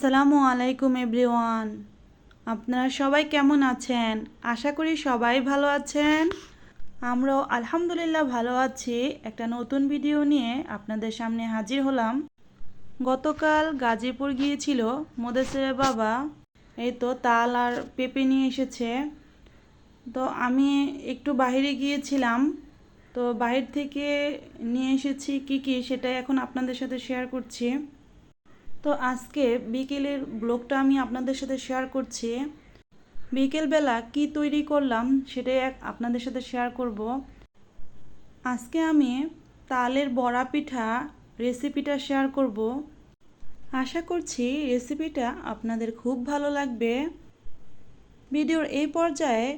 আসসালামু আলাইকুম এভরিওয়ান। আপনারা সবাই কেমন আছেন? আশা করি সবাই ভালো আছেন। আমরাও আলহামদুলিল্লাহ ভালো আছি। একটা নতুন ভিডিও নিয়ে আপনাদের সামনে হাজির হলাম। গতকাল গাজীপুর গিয়েছিল মোদেসের বাবা। এই তো তাল আর পেঁপে নিয়ে এসেছে। তো আমি একটু বাইরে গিয়েছিলাম। তো বাইরে থেকে নিয়ে এসেছি কি কি সেটা এখন আপনাদের সাথে শেয়ার করছি। তো আজকে বিকেলের ব্লগটা আমি আপনাদের সাথে শেয়ার করছি। বিকেলবেলা কি তৈরি করলাম সেটাই আপনাদের সাথে শেয়ার করব। আজকে আমি তালের বড়া পিঠা রেসিপিটা শেয়ার করব। আশা করছি রেসিপিটা আপনাদের খুব ভালো লাগবে। ভিডিওর এই পর্যায়ে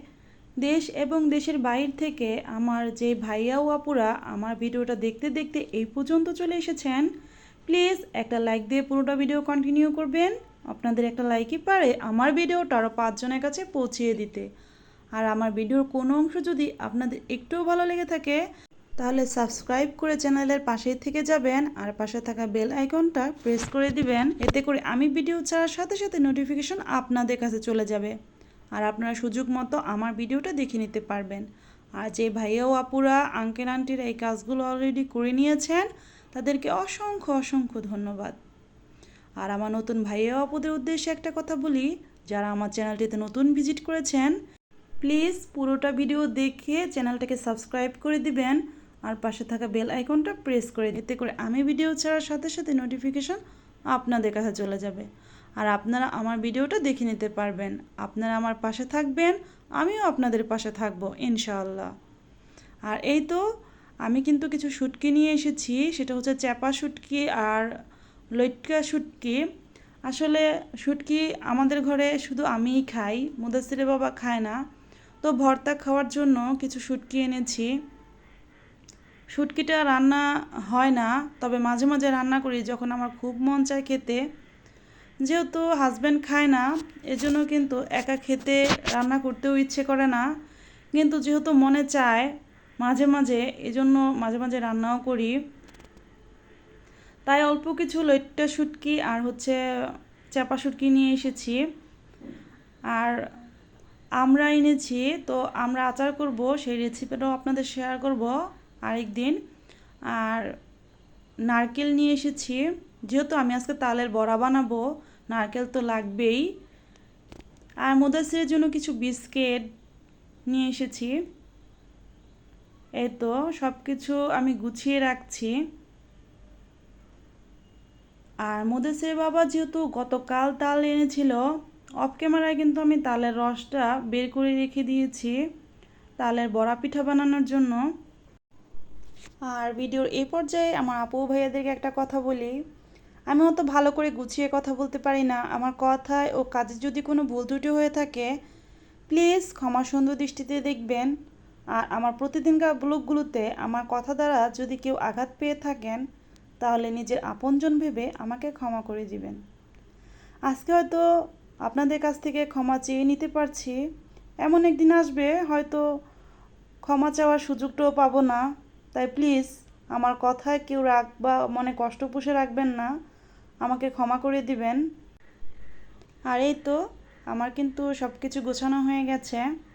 দেশ এবং দেশের বাইর থেকে আমার যে ভাইয়া ও আপুরা আমার ভিডিওটা দেখতে দেখতে এই পর্যন্ত চলে এসেছেন। প্লিজ একটা লাইক দিয়ে পুরোটা ভিডিও কন্টিনিউ করবেন। আপনাদের একটা লাইকই পারে আমার ভিডিওটা আরও পাঁচজনের কাছে পৌঁছিয়ে দিতে। আর আমার ভিডিওর কোনো অংশ যদি আপনাদের একটুও ভালো লেগে থাকে, তাহলে সাবস্ক্রাইব করে চ্যানেলের পাশেই থেকে যাবেন আর পাশে থাকা বেল আইকনটা প্রেস করে দিবেন। এতে করে আমি ভিডিও ছাড়ার সাথে সাথে নোটিফিকেশন আপনাদের কাছে চলে যাবে। আর আপনারা সুযোগ মতো আমার ভিডিওটা দেখে নিতে পারবেন। আর যে ভাইয়া ও আপুরা আঙ্কেল আন্টিরা এই কাজগুলো অলরেডি করে নিয়েছেন তাদেরকে অসংখ্য অসংখ্য ধন্যবাদ। আর আমার নতুন ভাইয়া ও আপুদের উদ্দেশ্যে একটা কথা বলি, যারা আমার চ্যানেলটিতে নতুন ভিজিট করেছেন, প্লিজ পুরোটা ভিডিও দেখে চ্যানেলটাকে সাবস্ক্রাইব করে দিবেন, আর পাশে থাকা বেল আইকনটা প্রেস করে এতে করে আমি ভিডিও ছাড়ার সাথে সাথে নোটিফিকেশন আপনাদের কাছে চলে যাবে। আর আপনারা আমার ভিডিওটা দেখে নিতে পারবেন। আপনারা আমার পাশে থাকবেন, আমিও আপনাদের পাশে থাকব, ইনশাআল্লাহ। আর এই তো আমি কিন্তু কিছু শুটকি নিয়ে এসেছি, সেটা হচ্ছে চ্যাপা শুটকি আর লইটকা শুটকি। আসলে শুটকি আমাদের ঘরে শুধু আমিই খাই মুদাসিরে বাবা খায় না। তো ভর্তা খাওয়ার জন্য কিছু শুটকি এনেছি। শুটকিটা রান্না হয় না, তবে মাঝে মাঝে রান্না করি যখন আমার খুব মন চায় খেতে। যেহেতু হাজব্যান্ড খায় না, এজন্য কিন্তু একা খেতে রান্না করতেও ইচ্ছে করে না। কিন্তু যেহেতু মনে চায় মাঝে মাঝে, এজন্য মাঝে মাঝে রান্নাও করি। তাই অল্প কিছু লইট্টা শুটকি আর হচ্ছে চাপা শুটকি নিয়ে এসেছি। আর আমরা এনেছি, তো আমরা আচার করব, সেই রেসিপিটাও আপনাদের শেয়ার করব আরেক দিন আর নারকেল নিয়ে এসেছি, যেহেতু আমি আজকে তালের বড়া বানাবো, নারকেল তো লাগবেই। আর মুদাসিরের জন্য কিছু বিস্কিট নিয়ে এসেছি। এই তো সব কিছু আমি গুছিয়ে রাখছি। আর মুদাসির বাবা যেহেতু গতকাল তাল এনেছিল অফ ক্যামেরায় কিন্তু আমি তালের রসটা বের করে রেখে দিয়েছি, তালের বড়া পিঠা বানানোর জন্য। আর ভিডিওর এই পর্যায়ে আমার আপু ভাইয়াদেরকে একটা কথা বলি। আমি অত ভালো করে গুছিয়ে কথা বলতে পারি না। আমার কথায় ও কাজে যদি কোনো ভুল ত্রুটি হয়ে থাকে প্লিজ ক্ষমা সুন্দর দৃষ্টিতে দেখবেন। আর আমার প্রতিদিনকার ব্লগগুলোতে আমার কথা দ্বারা যদি কেউ আঘাত পেয়ে থাকেন, তাহলে নিজের আপনজন ভেবে আমাকে ক্ষমা করে দিবেন। আজকে হয়তো আপনাদের কাছ থেকে ক্ষমা চেয়ে নিতে পারছি। এমন একদিন আসবে, হয়তো ক্ষমা চাওয়ার সুযোগটাও পাবো না। তাই প্লিজ, আমার কথায় কেউ রাগ বা মনে কষ্ট পুষে রাখবেন না। আমাকে ক্ষমা করে দিবেন। আর এই তো, আমার কিন্তু সব কিছু গোছানো হয়ে গেছে।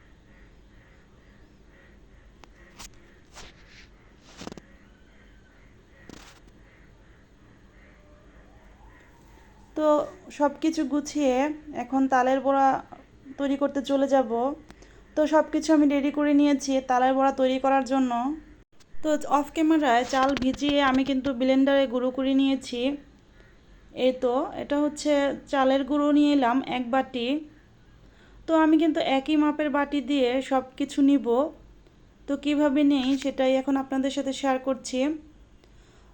তো সব কিছু গুছিয়ে এখন তালের বড়া তৈরি করতে চলে যাব। তো সব কিছু আমি রেডি করে নিয়েছি তালের বড়া তৈরি করার জন্য। তো অফ ক্যামেরায় চাল ভিজিয়ে আমি কিন্তু ব্লেন্ডারে গুঁড়ো করে নিয়েছি। এই তো, এটা হচ্ছে চালের গুঁড়ো নিয়ে এলাম এক বাটি। তো আমি কিন্তু একই মাপের বাটি দিয়ে সব কিছু নিব। তো কীভাবে নেই সেটাই এখন আপনাদের সাথে শেয়ার করছি।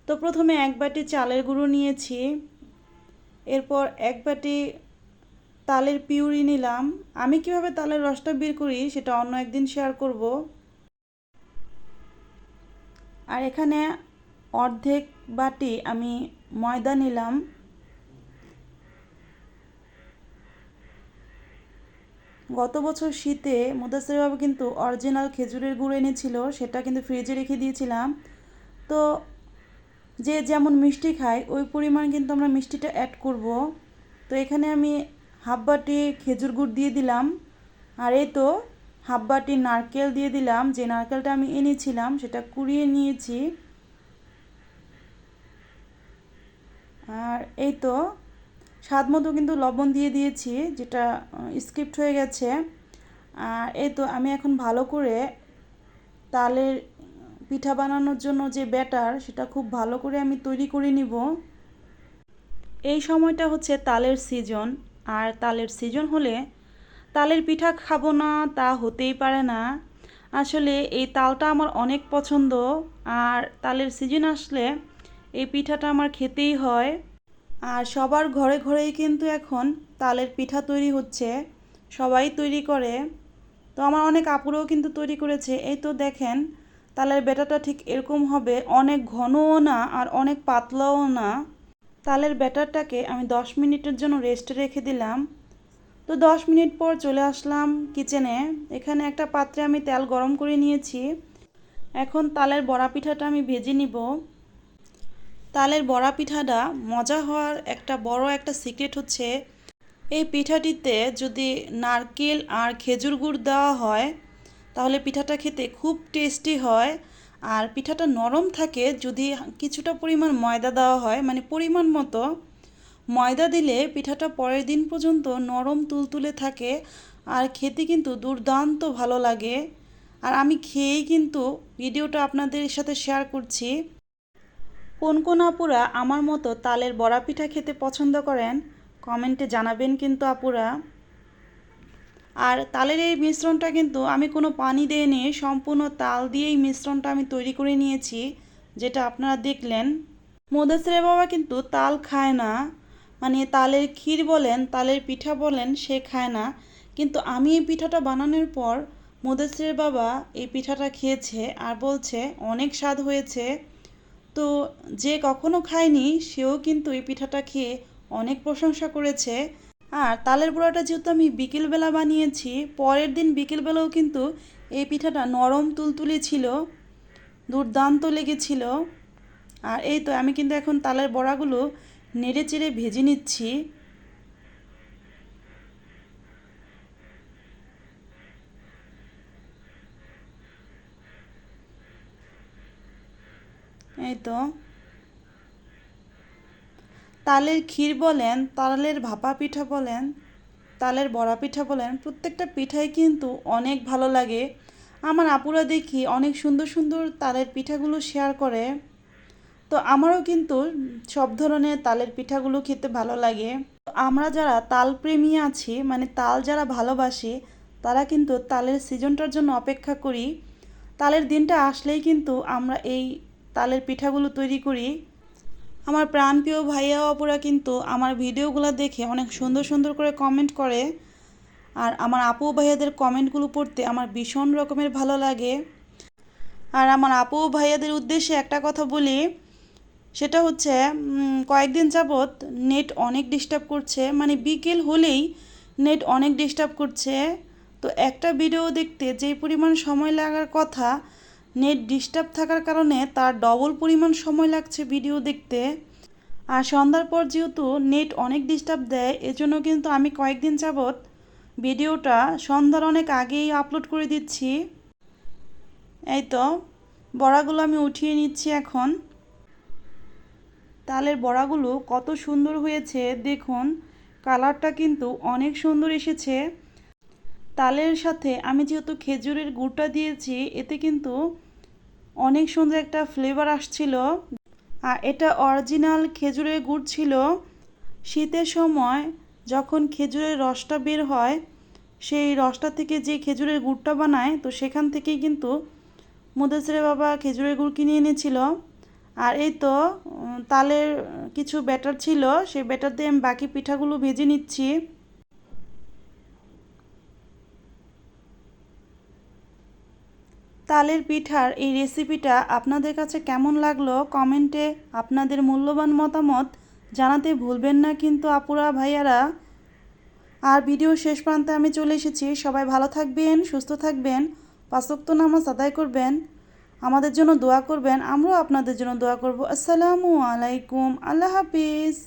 তো প্রথমে এক বাটি চালের গুঁড়ো নিয়েছি। এরপর এক বাটি তালের পিউরি নিলাম। আমি কীভাবে তালের রসটা বের করি সেটা অন্য একদিন শেয়ার করব। আর এখানে অর্ধেক বাটি আমি ময়দা নিলাম। গত বছর শীতে মুদাসির বাবু কিন্তু অরিজিনাল খেজুরের গুড় এনেছিল, সেটা কিন্তু ফ্রিজে রেখে দিয়েছিলাম। তো যে যেমন মিষ্টি খায়, ওই পরিমাণ কিন্তু আমরা মিষ্টিটা অ্যাড করব। তো এখানে আমি হাফ বাটি খেজুর গুড় দিয়ে দিলাম। আর এই তো হাফ বাটি নারকেল দিয়ে দিলাম। যে নারকেলটা আমি এনেছিলাম, সেটা কুড়িয়ে নিয়েছি। আর এই তো স্বাদ মতো কিন্তু লবণ দিয়ে দিয়েছি, যেটা স্কিপ্ট হয়ে গেছে। আর এই তো আমি এখন ভালো করে তালের পিঠা বানানোর জন্য যে ব্যাটার, সেটা খুব ভালো করে আমি তৈরি করে নিব। এই সময়টা হচ্ছে তালের সিজন আর তালের সিজন হলে তালের পিঠা খাব না, তা হতেই পারে না। আসলে এই তালটা আমার অনেক পছন্দ, আর তালের সিজন আসলে এই পিঠাটা আমার খেতেই হয়। আর সবার ঘরে ঘরেই কিন্তু এখন তালের পিঠা তৈরি হচ্ছে, সবাই তৈরি করে। তো আমার অনেক আপুরাও কিন্তু তৈরি করেছে। এই তো দেখেন তালের ব্যাটাটা ঠিক এরকম হবে, অনেক ঘনও না আর অনেক পাতলাও না। তালের ব্যাটারটাকে আমি দশ মিনিটের জন্য রেস্টে রেখে দিলাম। তো দশ মিনিট পর চলে আসলাম কিচেনে এখানে একটা পাত্রে আমি তেল গরম করে নিয়েছি। এখন তালের বড়া পিঠাটা আমি ভেজে নিব। তালের বড়া পিঠাটা মজা হওয়ার একটা বড় একটা সিক্রেট হচ্ছে, এই পিঠাটিতে যদি নারকেল আর খেজুর গুড় দেওয়া হয় তাহলে পিঠাটা খেতে খুব টেস্টি হয়। আর পিঠাটা নরম থাকে যদি কিছুটা পরিমাণ ময়দা দেওয়া হয় মানে পরিমাণ মতো ময়দা দিলে পিঠাটা পরের দিন পর্যন্ত নরম তুলতুলে থাকে। আর খেতে কিন্তু দুর্দান্ত ভালো লাগে। আর আমি খেয়েই কিন্তু ভিডিওটা আপনাদের সাথে শেয়ার করছি। কোন কোন আপুরা আমার মতো তালের বড়া পিঠা খেতে পছন্দ করেন কমেন্টে জানাবেন কিন্তু আপুরা। আর তালের এই মিশ্রণটা কিন্তু আমি কোনো পানি দিইনি সম্পূর্ণ তাল দিয়েই মিশ্রণটা আমি তৈরি করে নিয়েছি, যেটা আপনারা দেখলেন। মোদাসের বাবা কিন্তু তাল খায় না। মানে তালের ক্ষীর বলেন, তালের পিঠা বলেন, সে খায় না। কিন্তু আমি এই পিঠাটা বানানোর পর মোদাসের বাবা এই পিঠাটা খেয়েছে আর বলছে, অনেক স্বাদ হয়েছে। তো যে কখনো খায়নি, সেও কিন্তু এই পিঠাটা খেয়ে অনেক প্রশংসা করেছে। আর তালের বড়াটা যেহেতু আমি বিকেলবেলা বানিয়েছি, পরের দিন বিকেলবেলাও কিন্তু এই পিঠাটা নরম তুলতুলে ছিল, দুর্দান্ত লেগেছিল। আর এই তো আমি কিন্তু এখন তালের বড়াগুলো নেড়ে চেড়ে ভেজে নিচ্ছি। এই তো তালের ক্ষীর বলেন, তালের ভাপা পিঠা বলেন, তালের বড়া পিঠা বলেন, প্রত্যেকটা পিঠাই কিন্তু অনেক ভালো লাগে। আমার আপুরা দেখি অনেক সুন্দর সুন্দর তালের পিঠাগুলো শেয়ার করে। তো আমারও কিন্তু সব ধরনের তালের পিঠাগুলো খেতে ভালো লাগে। আমরা যারা তাল প্রেমী আছি মানে তাল যারা ভালোবাসি, তারা কিন্তু তালের সিজনটার জন্য অপেক্ষা করি। তালের দিনটা আসলেই কিন্তু আমরা এই তালের পিঠাগুলো তৈরি করি। আমার প্রাণপ্রিয় ভাইয়া অপুরা কিন্তু আমার ভিডিওগুলো দেখে অনেক সুন্দর সুন্দর করে কমেন্ট করে। আর আমার আপু ভাইয়াদের কমেন্টগুলো পড়তে আমার ভীষণ রকমের ভালো লাগে। আর আমার আপু ভাইয়াদের উদ্দেশ্যে একটা কথা বলি, সেটা হচ্ছে কয়েকদিন যাবৎ নেট অনেক ডিস্টার্ব করছে। মানে বিকেল হলেই নেট অনেক ডিস্টার্ব করছে। তো একটা ভিডিও দেখতে যেই পরিমাণ সময় লাগার কথা নেট ডিস্টার্ব থাকার কারণে তার ডবল পরিমাণ সময় লাগছে ভিডিও দেখতে। আর সন্ধ্যার পর যেহেতু নেট অনেক ডিস্টার্ব দেয়, এজন্য কিন্তু আমি কয়েকদিন যাবৎ ভিডিওটা সন্ধ্যার অনেক আগেই আপলোড করে দিচ্ছি। এই তো, বড়াগুলো আমি উঠিয়ে নিচ্ছি এখন। তালের বড়াগুলো কত সুন্দর হয়েছে, দেখুন। কালারটা কিন্তু অনেক সুন্দর এসেছে। তালের সাথে আমি যেহেতু খেজুরের গুড়টা দিয়েছি, এতে কিন্তু অনেক সুন্দর একটা ফ্লেভার আসছিল। আর এটা অরিজিনাল খেজুরের গুড় ছিল। শীতের সময় যখন খেজুরের রসটা বের হয়, সেই রসটা থেকে যে খেজুরের গুড়টা বানায়, তো সেখান থেকেই কিন্তু মুদেসরে বাবা খেজুরের গুড় কিনে এনেছিল। আর এই তো তালের কিছু ব্যাটার ছিল, সেই ব্যাটার দিয়ে আমি বাকি পিঠাগুলো ভেজে নিচ্ছি। তালের পিঠার এই রেসিপিটা আপনাদের কাছে কেমন লাগল কমেন্টে আপনাদের মূল্যবান মতামত জানাতে ভুলবেন না কিন্তু আপুরা, ভাইয়ারা। আর ভিডিও শেষ প্রান্তে আমি চলে এসেছি। সবাই ভালো থাকবেন, সুস্থ থাকবেন পাঁচক্ত নামাজ আদায় করবেন, আমাদের জন্য দোয়া করবেন, আমরাও আপনাদের জন্য দোয়া করব। আসসালামু আলাইকুম। আল্লাহ হাফিজ।